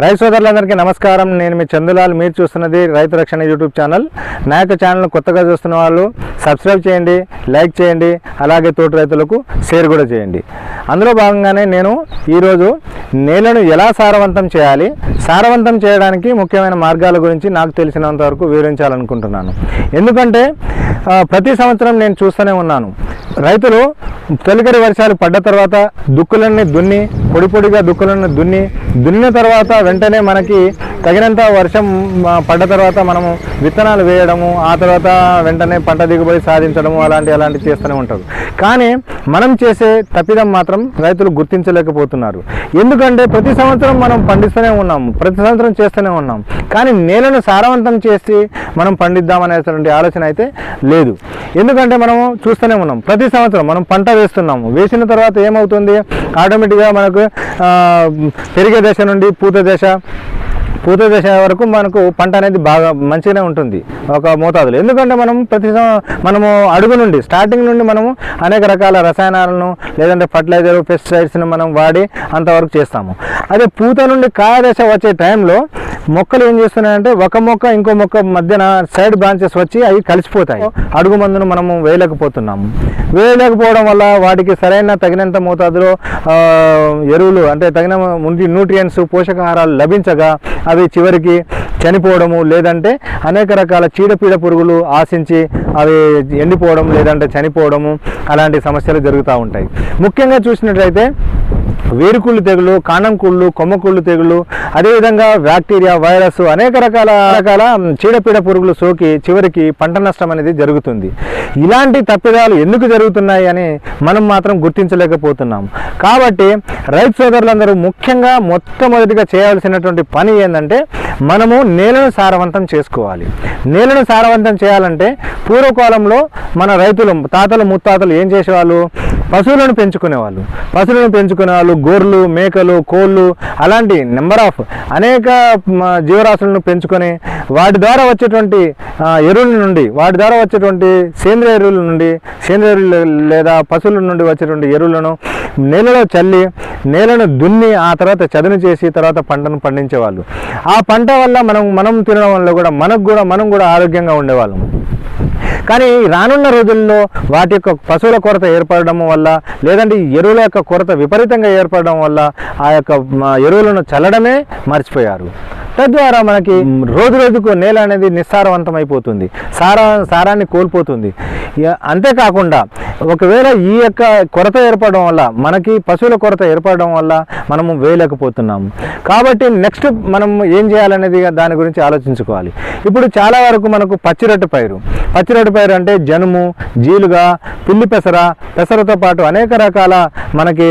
రైతు సోదరులందరికీ నమస్కారం. నేను మీ చందులాల్. మీరు చూస్తున్నది రైతు రక్షణ యూట్యూబ్ ఛానల్. నా యొక్క ఛానల్ కొత్తగా చూస్తున్న వాళ్ళు సబ్స్క్రైబ్ చేయండి లైక్ చేయండి అలాగే తోటి రైతులకు షేర్ కూడా చేయండి. అందులో భాగంగానే నేను ఈరోజు నేలను ఎలా సారవంతం చేయాలి సారవంతం చేయడానికి ముఖ్యమైన మార్గాల గురించి నాకు తెలిసినంత వరకు వివరించాలనుకుంటున్నాను. ఎందుకంటే ప్రతి సంవత్సరం నేను చూస్తూనే ఉన్నాను. రైతులు తొలికరి వర్షాలు పడ్డ తర్వాత దుక్కులన్నీ దున్ని పొడి పొడిగా దుక్కులను దున్ని దున్నిన తర్వాత వెంటనే మనకి తగినంత వర్షం పడ్డ తర్వాత మనము విత్తనాలు వేయడము ఆ తర్వాత వెంటనే పంట దిగుబడి సాధించడము అలాంటి అలాంటి చేస్తూనే ఉంటారు. కానీ మనం చేసే తప్పిదం మాత్రం రైతులు గుర్తించలేకపోతున్నారు. ఎందుకంటే ప్రతి సంవత్సరం మనం పండిస్తూనే ఉన్నాము ప్రతి సంవత్సరం చేస్తూనే ఉన్నాం. కానీ నేలను సారవంతం చేసి మనం పండిద్దామనేటువంటి ఆలోచన అయితే లేదు. ఎందుకంటే మనము చూస్తూనే ఉన్నాం ప్రతి సంవత్సరం మనం పంట వేస్తున్నాము. వేసిన తర్వాత ఏమవుతుంది? ఆటోమేటిక్గా మనకు పెరిగే దశ నుండి పూత దశ పూత దశ వరకు మనకు పంట అనేది బాగా మంచిగానే ఉంటుంది ఒక మోతాదులో. ఎందుకంటే మనం ప్రతి మనము అడుగు నుండి స్టార్టింగ్ నుండి మనము అనేక రకాల రసాయనాలను లేదంటే ఫర్టిలైజర్ పెస్టిసైడ్స్ని మనం వాడి అంతవరకు చేస్తాము. అదే పూత నుండి కాయ దశ వచ్చే టైంలో మొక్కలు ఏం చేస్తున్నాయంటే ఒక మొక్క ఇంకో మొక్క మధ్యన సైడ్ బ్రాంచెస్ వచ్చి అవి కలిసిపోతాయి. అడుగు మందును మనము వేయలేకపోతున్నాము వేయలేకపోవడం వల్ల వాటికి సరైన తగినంత మోతాదులో ఎరువులు అంటే తగిన ముందు న్యూట్రియంట్స్ పోషకాహారాలు లభించగా అవి చివరికి చనిపోవడము లేదంటే అనేక రకాల చీడపీడ పురుగులు ఆశించి అవి ఎండిపోవడం లేదంటే చనిపోవడము అలాంటి సమస్యలు జరుగుతూ ఉంటాయి. ముఖ్యంగా చూసినట్లయితే వేరుకుళ్ళు తెగులు కాండం కుళ్ళు కొమ్మ కుళ్ళు తెగులు అదేవిధంగా బ్యాక్టీరియా వైరస్ అనేక రకాల రకాల చీడపీడ పురుగులు సోకి చివరికి పంట నష్టం అనేది జరుగుతుంది. ఇలాంటి తప్పిదాలు ఎందుకు జరుగుతున్నాయి అని మనం మాత్రం గుర్తించలేకపోతున్నాం. కాబట్టి రైతు సోదరులందరూ ముఖ్యంగా మొట్టమొదటిగా చేయాల్సినటువంటి పని ఏంటంటే మనము నేలను సారవంతం చేసుకోవాలి. నేలను సారవంతం చేయాలంటే పూర్వకాలంలో మన రైతులు తాతలు ముత్తాతలు ఏం చేసేవాళ్ళు? పశువులను పెంచుకునేవాళ్ళు. పశువులను పెంచుకునే వాళ్ళు గొర్రెలు మేకలు కోళ్ళు అలాంటి నెంబర్ ఆఫ్ అనేక జీవరాశులను పెంచుకొని వాటి ద్వారా వచ్చేటువంటి ఎరువుల నుండి వాటి ద్వారా వచ్చేటువంటి సేంద్రియ ఎరువుల నుండి సేంద్రియ ఎరువులు లేదా పశువుల నుండి వచ్చేటువంటి ఎరువులను నేలలో చల్లి నేలను దున్ని ఆ తర్వాత చదును చేసి తర్వాత పంటను పండించేవాళ్ళు. ఆ పంట వల్ల మనం మనం తినడం వల్ల కూడా మనకు కూడా మనం కూడా ఆరోగ్యంగా ఉండేవాళ్ళం. కానీ రానున్న రోజుల్లో వాటి యొక్క పశువుల కొరత ఏర్పడడం వల్ల లేదంటే ఎరువుల యొక్క కొరత విపరీతంగా ఏర్పడడం వల్ల ఆ యొక్క ఎరువులను చల్లడమే మర్చిపోయారు. తద్వారా మనకి రోజు రోజుకు నేల అనేది నిస్సారవంతం అయిపోతుంది సారా సారాన్ని కోల్పోతుంది. అంతేకాకుండా ఒకవేళ ఈ యొక్క కొరత ఏర్పడడం వల్ల మనకి పశువుల కొరత ఏర్పడడం వల్ల మనము వేయలేకపోతున్నాము. కాబట్టి నెక్స్ట్ మనం ఏం చేయాలనేది దాని గురించి ఆలోచించుకోవాలి. ఇప్పుడు చాలా వరకు మనకు పచ్చిరొట్టు పైరు. పచ్చిరొట్టు పైరు అంటే జనుము జీలుగా పిల్లి పెసర పెసరతో పాటు అనేక రకాల మనకి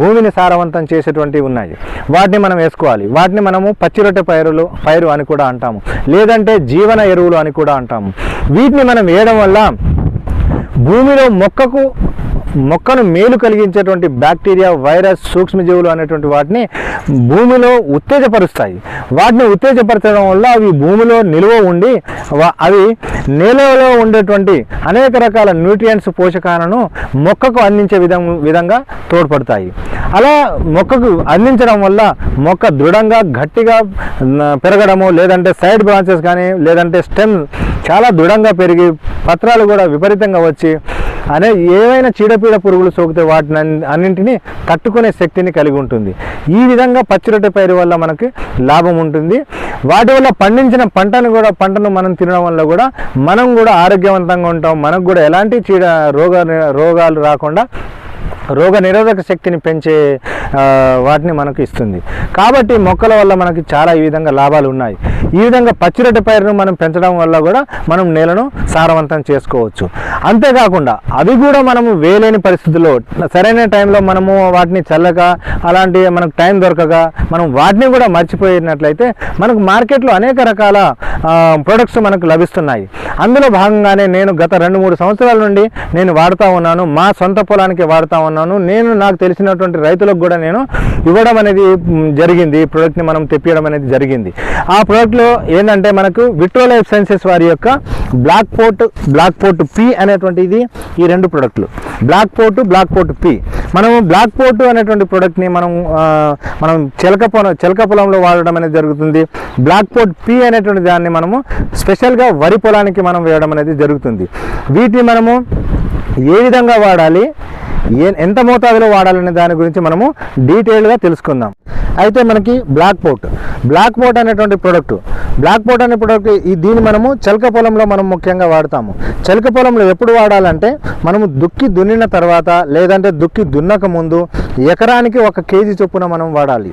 భూమిని సారవంతం చేసేటువంటివి ఉన్నాయి. వాటిని మనం వేసుకోవాలి. వాటిని మనము పచ్చిరొట్టె పైరులు పైరు అని కూడా అంటాము. లేదంటే జీవన ఎరువులు అని కూడా అంటాము. వీటిని మనం వేయడం వల్ల భూమిలో మొక్కకు మొక్కను మేలు కలిగించేటువంటి బ్యాక్టీరియా వైరస్ సూక్ష్మజీవులు అనేటువంటి వాటిని భూమిలో ఉత్తేజపరుస్తాయి. వాటిని ఉత్తేజపరచడం వల్ల అవి భూమిలో నిల్వ ఉండి వా- అవి నేలలో ఉండేటువంటి అనేక రకాల న్యూట్రియంట్స్ పోషకాలను మొక్కకు అందించే విధం విధంగా తోడ్పడతాయి. అలా మొక్కకు అందించడం వల్ల మొక్క దృఢంగా గట్టిగా పెరగడము లేదంటే సైడ్ బ్రాంచెస్ కానీ లేదంటే స్టెమ్ చాలా దృఢంగా పెరిగి పత్రాలు కూడా విపరీతంగా వచ్చి అనే ఏవైనా చీడపీడ పురుగులు సోకితే వాటిని అన్నింటినీ తట్టుకునే శక్తిని కలిగి ఉంటుంది. ఈ విధంగా పచ్చిరొట్టె పైరు వల్ల మనకి లాభం ఉంటుంది. వాటి వల్ల పండించిన పంటను కూడా పంటను మనం తినడం వల్ల కూడా మనం కూడా ఆరోగ్యవంతంగా ఉంటాం. మనకు కూడా ఎలాంటి చీడ రోగ రోగాలు రాకుండా రోగ నిరోధక శక్తిని పెంచే వాటిని మనకు ఇస్తుంది. కాబట్టి మొక్కల వల్ల మనకి చాలా ఈ విధంగా లాభాలు ఉన్నాయి. ఈ విధంగా పచ్చిరొట్టె పైరును మనం పెంచడం వల్ల కూడా మనం నేలను సారవంతం చేసుకోవచ్చు. అంతేకాకుండా అవి కూడా మనము వేయలేని పరిస్థితుల్లో సరైన టైంలో మనము వాటిని చల్లక అలాంటి మనకు టైం దొరకక మనం వాటిని కూడా మర్చిపోయినట్లయితే మనకు మార్కెట్లో అనేక రకాల ప్రొడక్ట్స్ మనకు లభిస్తున్నాయి. అందులో భాగంగానే నేను గత రెండు మూడు సంవత్సరాల నుండి నేను వాడుతూ ఉన్నాను. మా సొంత పొలానికి వాడుతూ ఉన్నాను. నేను నాకు తెలిసినటువంటి రైతులకు కూడా నేను ఇవ్వడం అనేది జరిగింది. ఈ ప్రోడక్ట్ని మనం తెప్పియడం అనేది జరిగింది. ఆ ప్రోడక్ట్లో ఏంటంటే మనకు విట్రో లైఫ్ సైన్సెస్ వారి యొక్క black port black port P అనేటువంటిది ఈ రెండు ప్రోడక్ట్లు black port black port P మనము బ్లాక్ పోర్ట్ అనేటువంటి ప్రోడక్ట్ని మనం మనం చిలక పొలం చిలక పొలంలో వాడడం అనేది జరుగుతుంది. బ్లాక్ పోర్ట్ పి అనేటువంటి దాన్ని మనము స్పెషల్గా వరి పొలానికి మనం వేయడం అనేది జరుగుతుంది. వీటిని మనము ఏ విధంగా వాడాలి? ఎంత మోతాదులో వాడాలనే దాని గురించి మనము డీటెయిల్గా తెలుసుకుందాం. అయితే మనకి బ్లాక్ పోర్ట్. బ్లాక్ పోర్ట్ అనేటువంటి ప్రోడక్ట్. బ్లాక్ పోర్ట్ అనే ప్రోడక్ట్ ఈ దీన్ని మనము చెలక పొలంలో మనం ముఖ్యంగా వాడతాము. చెలక పొలంలో ఎప్పుడు వాడాలంటే మనము దుక్కి దున్నిన తర్వాత లేదంటే దుక్కి దున్నక ముందు ఎకరానికి ఒక కేజీ చొప్పున మనం వాడాలి.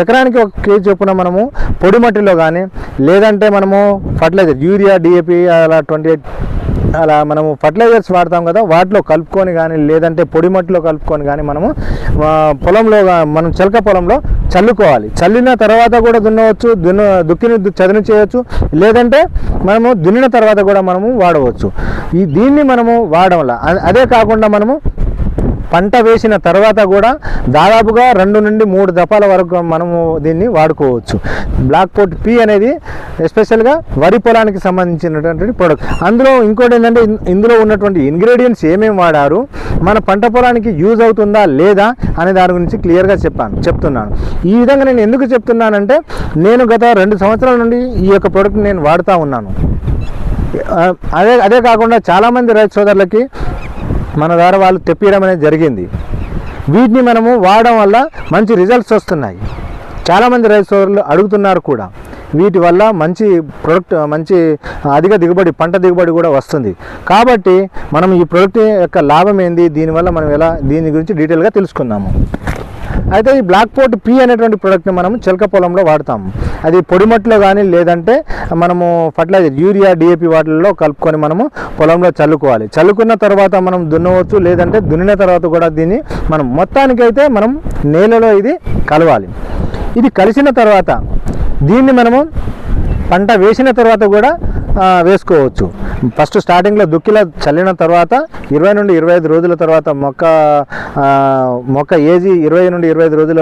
ఎకరానికి ఒక కేజీ చొప్పున మనము పొడి మట్టిలో కానీ లేదంటే మనము ఫర్టిలైజర్ యూరియా డిఏపి అలా ట్వంటీ ఎయిట్ అలా మనము ఫర్టిలైజర్స్ వాడతాం కదా వాటిలో కలుపుకొని కానీ లేదంటే పొడి మట్టిలో కలుపుకొని కానీ మనము పొలంలో మనం చిలక పొలంలో చల్లుకోవాలి. చల్లిన తర్వాత కూడా దున్నవచ్చు దున్న దుక్కిని చదును చేయవచ్చు లేదంటే మనము దున్నిన తర్వాత కూడా మనము వాడవచ్చు. ఈ దీన్ని మనము వాడడం వల్ల అదే కాకుండా మనము పంట వేసిన తర్వాత కూడా దాదాపుగా రెండు నుండి మూడు దఫాల వరకు మనము దీన్ని వాడుకోవచ్చు. బ్లాక్ పోర్ట్ పి అనేది ఎస్పెషల్గా వరి పొలానికి సంబంధించినటువంటి ప్రోడక్ట్ అందులో ఇంకోటి ఏంటంటే ఇందులో ఉన్నటువంటి ఇంగ్రీడియంట్స్ ఏమేమి వాడారు మన పంట పొలానికి యూజ్ అవుతుందా లేదా అనే దాని గురించి క్లియర్గా చెప్పాను చెప్తున్నాను. ఈ విధంగా నేను ఎందుకు చెప్తున్నానంటే నేను గత రెండు సంవత్సరాల నుండి ఈ యొక్క ప్రోడక్ట్ నేను వాడుతూ ఉన్నాను. అదే అదే కాకుండా చాలామంది రైతు సోదరులకి మన ద్వారా వాళ్ళు తెప్పియడం అనేది జరిగింది. వీటిని మనము వాడడం వల్ల మంచి రిజల్ట్స్ వస్తున్నాయి. చాలామంది రైతు సోదరులు అడుగుతున్నారు కూడా. వీటి వల్ల మంచి ప్రొడక్ట్ మంచి అధిక దిగుబడి పంట దిగుబడి కూడా వస్తుంది. కాబట్టి మనం ఈ ప్రొడక్ట్ యొక్క లాభం ఏంది? దీనివల్ల మనం ఎలా దీని గురించి డీటెయిల్గా తెలుసుకుందాము. అయితే ఈ బ్లాక్ పోర్ట్ పి అనేటువంటి ప్రోడక్ట్ని మనం చిలక పొలంలో వాడతాము. అది పొడిమట్లో కానీ లేదంటే మనము ఫర్టిలైజర్ యూరియా డిఏపి వాటిల్లో కలుపుకొని మనము పొలంలో చల్లుకోవాలి. చల్లుకున్న తర్వాత మనం దున్నవచ్చు లేదంటే దున్నిన తర్వాత కూడా దీన్ని మనం మొత్తానికైతే మనం నేలలో ఇది కలవాలి. ఇది కలిసిన తర్వాత దీన్ని మనము పంట వేసిన తర్వాత కూడా వేసుకోవచ్చు. ఫస్ట్ స్టార్టింగ్లో దుక్కిలా చల్లిన తర్వాత ఇరవై నుండి ఇరవై ఐదు రోజుల తర్వాత మొక్క మొక్క ఏజీ ఇరవై నుండి ఇరవై ఐదు రోజుల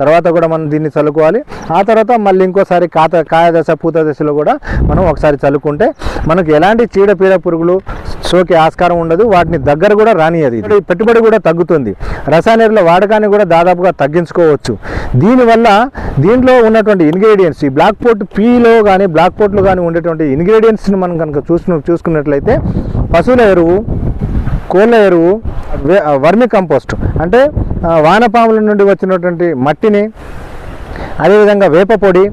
తర్వాత కూడా మనం దీన్ని చల్లుకోవాలి. ఆ తర్వాత మళ్ళీ ఇంకోసారి కాత కాయ దశ పూత దశలో కూడా మనం ఒకసారి చల్లుకుంటే మనకు ఎలాంటి చీడపీడ పురుగులు సోకే ఆస్కారం ఉండదు. వాటిని దగ్గర కూడా రానియదు ఇది. పెట్టుబడి కూడా తగ్గుతుంది. రసాయన ఎరువుల వాడకాన్ని కూడా దాదాపుగా తగ్గించుకోవచ్చు. దీనివల్ల దీంట్లో ఉన్నటువంటి ఇంగ్రీడియంట్స్ ఈ బ్లాక్ పోర్ట్ పీలో కానీ బ్లాక్ పోర్ట్లో కానీ ఉండేటువంటి ఇంగ్రీడియంట్స్ని మనం కనుక చూసుకున్న చూసుకున్నట్లయితే పశువుల ఎరువు కోళ్ళ ఎరువు వర్మి కంపోస్ట్ అంటే వానపాముల నుండి వచ్చినటువంటి మట్టిని అదేవిధంగా వేప పొడి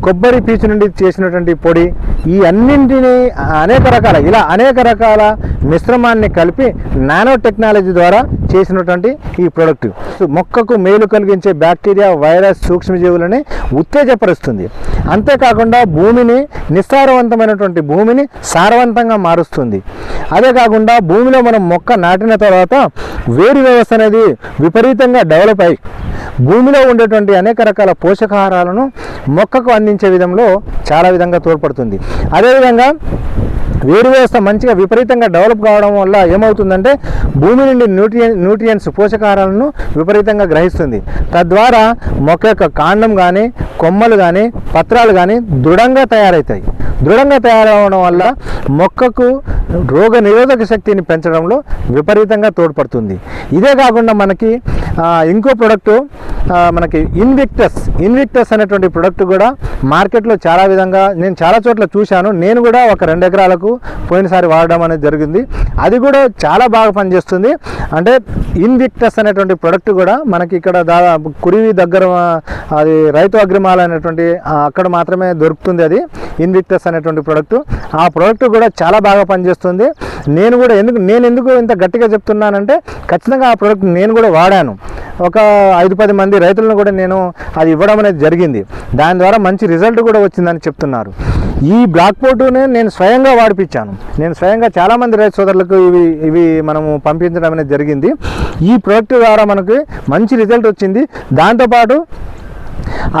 కొబ్బరి పీచు నుండి చేసినటువంటి పొడి ఈ అన్నింటినీ అనేక రకాల ఇలా అనేక రకాల మిశ్రమాన్ని కలిపి నానో టెక్నాలజీ ద్వారా చేసినటువంటి ఈ ప్రొడక్ట్ మొక్కకు మేలు కలిగించే బ్యాక్టీరియా వైరస్ సూక్ష్మజీవులని ఉత్తేజపరుస్తుంది. అంతేకాకుండా భూమిని నిస్సారవంతమైనటువంటి భూమిని సారవంతంగా మారుస్తుంది. అదే కాకుండా భూమిలో మనం మొక్క నాటిన తర్వాత వేరు వ్యవస్థ అనేది విపరీతంగా డెవలప్ అయ్యి భూమిలో ఉండేటువంటి అనేక రకాల పోషకాహారాలను మొక్కకు అందించే విధంలో చాలా విధంగా తోడ్పడుతుంది. అదేవిధంగా వేరు వ్యవస్థ మంచిగా విపరీతంగా డెవలప్ కావడం వల్ల ఏమవుతుందంటే భూమి నుండి న్యూట్రియన్ న్యూట్రియన్స్ పోషకాహారాలను విపరీతంగా గ్రహిస్తుంది. తద్వారా మొక్క యొక్క కాండం కానీ కొమ్మలు కానీ పత్రాలు కానీ దృఢంగా తయారవుతాయి దృఢంగా తయారవడం వల్ల మొక్కకు రోగ నిరోధక శక్తిని పెంచడంలో విపరీతంగా తోడ్పడుతుంది. ఇదే కాకుండా మనకి ఇంకో ప్రొడక్టు మనకి ఇన్విక్టస్ ఇన్విక్టస్ అనేటువంటి ప్రొడక్ట్ కూడా మార్కెట్లో చాలా విధంగా నేను చాలా చోట్ల చూశాను. నేను కూడా ఒక రెండు ఎకరాలకు పోయినసారి వాడడం అనేది జరిగింది. అది కూడా చాలా బాగా పనిచేస్తుంది. అంటే ఇన్విక్టస్ అనేటువంటి ప్రొడక్ట్ కూడా మనకి ఇక్కడ దాదాపు కురివి దగ్గర అది రైతు అగ్రిమాల అనేటువంటి అక్కడ మాత్రమే దొరుకుతుంది అది. ఇన్విక్టస్ అనేటువంటి ప్రోడక్ట్ ఆ ప్రోడక్ట్ కూడా చాలా బాగా పనిచేస్తుంది. నేను కూడా ఎందుకు నేను ఎందుకు ఇంత గట్టిగా చెప్తున్నానంటే ఖచ్చితంగా ఆ ప్రోడక్ట్ నేను కూడా వాడాను. ఒక ఐదు పది మంది రైతులను కూడా నేను అది ఇవ్వడం అనేది జరిగింది. దాని ద్వారా మంచి రిజల్ట్ కూడా వచ్చిందని చెప్తున్నారు. ఈ బ్లాక్ పోర్టుని నేను స్వయంగా వాడిపించాను. నేను స్వయంగా చాలామంది రైతు సోదరులకు ఇవి ఇవి మనము పంపించడం అనేది జరిగింది. ఈ ప్రోడక్ట్ ద్వారా మనకి మంచి రిజల్ట్ వచ్చింది. దాంతోపాటు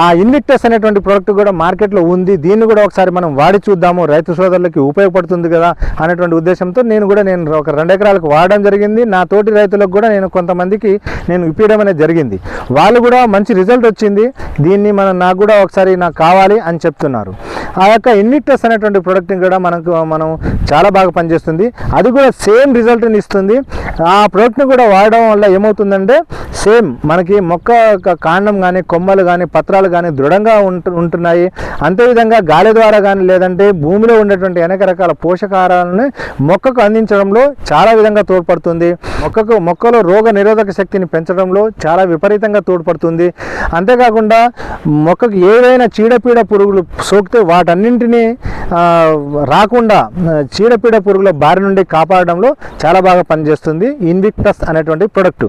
ఆ ఇన్విక్టస్ అనేటువంటి ప్రోడక్ట్ కూడా మార్కెట్లో ఉంది. దీన్ని కూడా ఒకసారి మనం వాడి చూద్దాము. రైతు సోదరులకి ఉపయోగపడుతుంది కదా అనేటువంటి ఉద్దేశంతో నేను కూడా నేను ఒక రెండు ఎకరాలకు వాడడం జరిగింది. నా తోటి రైతులకు కూడా నేను కొంతమందికి నేను ఇప్పించడం అనేది జరిగింది. వాళ్ళు కూడా మంచి రిజల్ట్ వచ్చింది. దీన్ని మనం నాకు కూడా ఒకసారి నాకు కావాలి అని చెప్తున్నారు. ఆ యొక్క ఇన్విక్టస్ అనేటువంటి ప్రోడక్ట్ని కూడా మనకు మనం చాలా బాగా పనిచేస్తుంది. అది కూడా సేమ్ రిజల్ట్ని ఇస్తుంది. ఆ ప్రోడక్ట్ని కూడా వాడడం వల్ల ఏమవుతుందంటే సేమ్ మనకి మొక్క యొక్క కాండం కానీ కొమ్మలు కానీ పత్రాలు కానీ దృఢంగా ఉంటు ఉంటున్నాయి. అంతేవిధంగా గాలి ద్వారా కానీ లేదంటే భూమిలో ఉండేటువంటి అనేక రకాల పోషకాహారాలను మొక్కకు అందించడంలో చాలా విధంగా తోడ్పడుతుంది. మొక్కకు మొక్కలో రోగ నిరోధక శక్తిని పెంచడంలో చాలా విపరీతంగా తోడ్పడుతుంది. అంతేకాకుండా మొక్కకు ఏదైనా చీడపీడ పురుగులు సోకితే వాటన్నింటినీ రాకుండా చీడపీడ పురుగుల బారి నుండి కాపాడడంలో చాలా బాగా పనిచేస్తుంది ఇన్విక్టస్ అనేటువంటి ప్రొడక్ట్.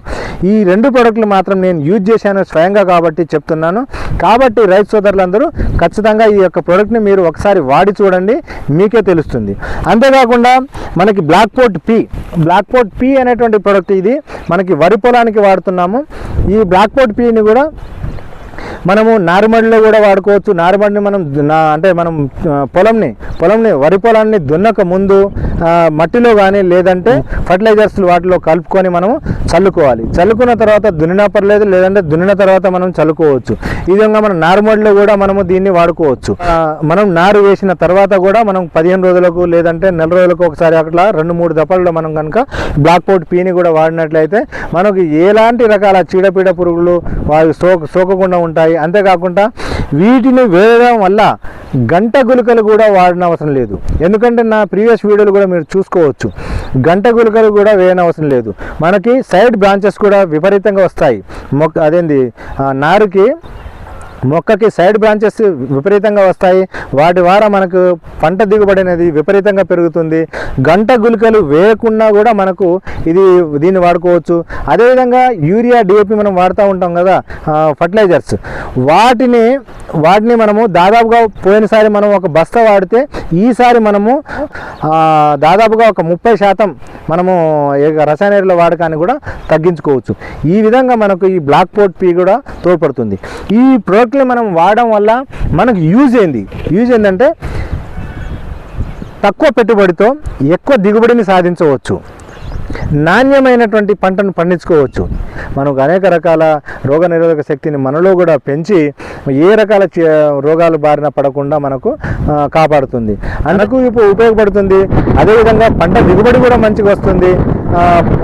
ఈ రెండు ప్రొడక్ట్లు మాత్రం నేను యూజ్ చేశాను స్వయంగా కాబట్టి చెప్తున్నాను. కాబట్టి రైతు సోదరులందరూ ఖచ్చితంగా ఈ యొక్క ప్రోడక్ట్ని మీరు ఒకసారి వాడి చూడండి మీకే తెలుస్తుంది. అంతేకాకుండా మనకి black port P black port P అనేటువంటి ప్రోడక్ట్ ఇది మనకి వరి పొలానికి వాడుతున్నాము. ఈ బ్లాక్ పోర్ట్ పిని కూడా మనము నారుమడిలో కూడా వాడుకోవచ్చు. నారుమడిని మనం అంటే మనం పొలంని పొలంని వరి పొలాన్ని దున్నక ముందు మట్టిలో కానీ లేదంటే ఫర్టిలైజర్స్ వాటిలో కలుపుకొని మనము చల్లుకోవాలి. చల్లుకున్న తర్వాత దున్నినా పర్లేదు లేదంటే దున్నిన తర్వాత మనం చల్లుకోవచ్చు. ఈ విధంగా మనం నారుమడిలో కూడా మనము దీన్ని వాడుకోవచ్చు. మనం నారు వేసిన తర్వాత కూడా మనం పదిహేను రోజులకు లేదంటే నెల రోజులకు ఒకసారి అట్లా రెండు మూడు దఫాల్లో మనం కనుక బ్లాక్ పౌట్ పీని కూడా వాడినట్లయితే మనకు ఎలాంటి రకాల చీడపీడ పురుగులు వారు సోక సోకకుండా ఉంటాయి. అంతేకాకుండా వీటిని వేయడం వల్ల గంట గుళికలు కూడా వాడిన అవసరం లేదు. ఎందుకంటే నా ప్రీవియస్ వీడియోలు కూడా మీరు చూసుకోవచ్చు. గంట గుళికలు కూడా వేయనవసరం లేదు. మనకి సైడ్ బ్రాంచెస్ కూడా విపరీతంగా వస్తాయి. మొక్క అదేంది? నారుకి మొక్కకి సైడ్ బ్రాంచెస్ విపరీతంగా వస్తాయి. వాటి ద్వారా మనకు పంట దిగుబడి అనేది విపరీతంగా పెరుగుతుంది. గంట గుళికలు వేయకుండా కూడా మనకు ఇది దీన్ని వాడుకోవచ్చు. అదేవిధంగా యూరియా డిఏపి మనం వాడుతూ ఉంటాం కదా ఫర్టిలైజర్స్. వాటిని వాటిని మనము దాదాపుగా పోయినసారి మనం ఒక బస్తా వాడితే ఈసారి మనము దాదాపుగా ఒక ముప్పై శాతం మనము రసాయన ఎరువుల వాడకాన్ని కూడా తగ్గించుకోవచ్చు. ఈ విధంగా మనకు ఈ బ్లాక్ పోర్ట్ పీ కూడా తోడ్పడుతుంది. ఈ ప్రోడక్ట్ని మనం వాడడం వల్ల మనకు యూజ్ ఏంది యూజ్ ఏంటంటే తక్కువ పెట్టుబడితో ఎక్కువ దిగుబడిని సాధించవచ్చు. నాణ్యమైనటువంటి పంటను పండించుకోవచ్చు. మనకు అనేక రకాల రోగ నిరోధక శక్తిని మనలో కూడా పెంచి ఏ రకాల చే- రోగాలు బారిన పడకుండా మనకు కాపాడుతుంది. అందుకు ఇప్పుడు ఉపయోగపడుతుంది. అదేవిధంగా పంట దిగుబడి కూడా మంచిగా వస్తుంది.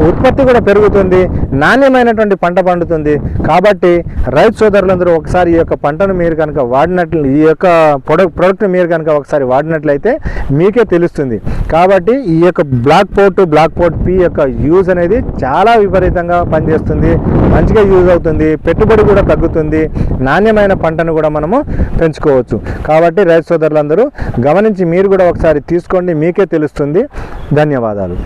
ఉత్పత్తి కూడా పెరుగుతుంది నాణ్యమైనటువంటి పంట పండుతుంది. కాబట్టి రైతు సోదరులందరూ ఒకసారి ఈ యొక్క పంటను మీరు కనుక వాడినట్లు ఈ యొక్క ప్రొడక్ట్ ప్రొడక్ట్ మీరు కనుక ఒకసారి వాడినట్లయితే మీకే తెలుస్తుంది. కాబట్టి ఈ యొక్క black port black port P యొక్క యూజ్ అనేది చాలా విపరీతంగా పనిచేస్తుంది. మంచిగా యూజ్ అవుతుంది పెట్టుబడి కూడా తగ్గుతుంది నాణ్యమైన పంటను కూడా మనము పెంచుకోవచ్చు. కాబట్టి రైతు సోదరులందరూ గమనించి మీరు కూడా ఒకసారి తీసుకోండి మీకే తెలుస్తుంది. ధన్యవాదాలు.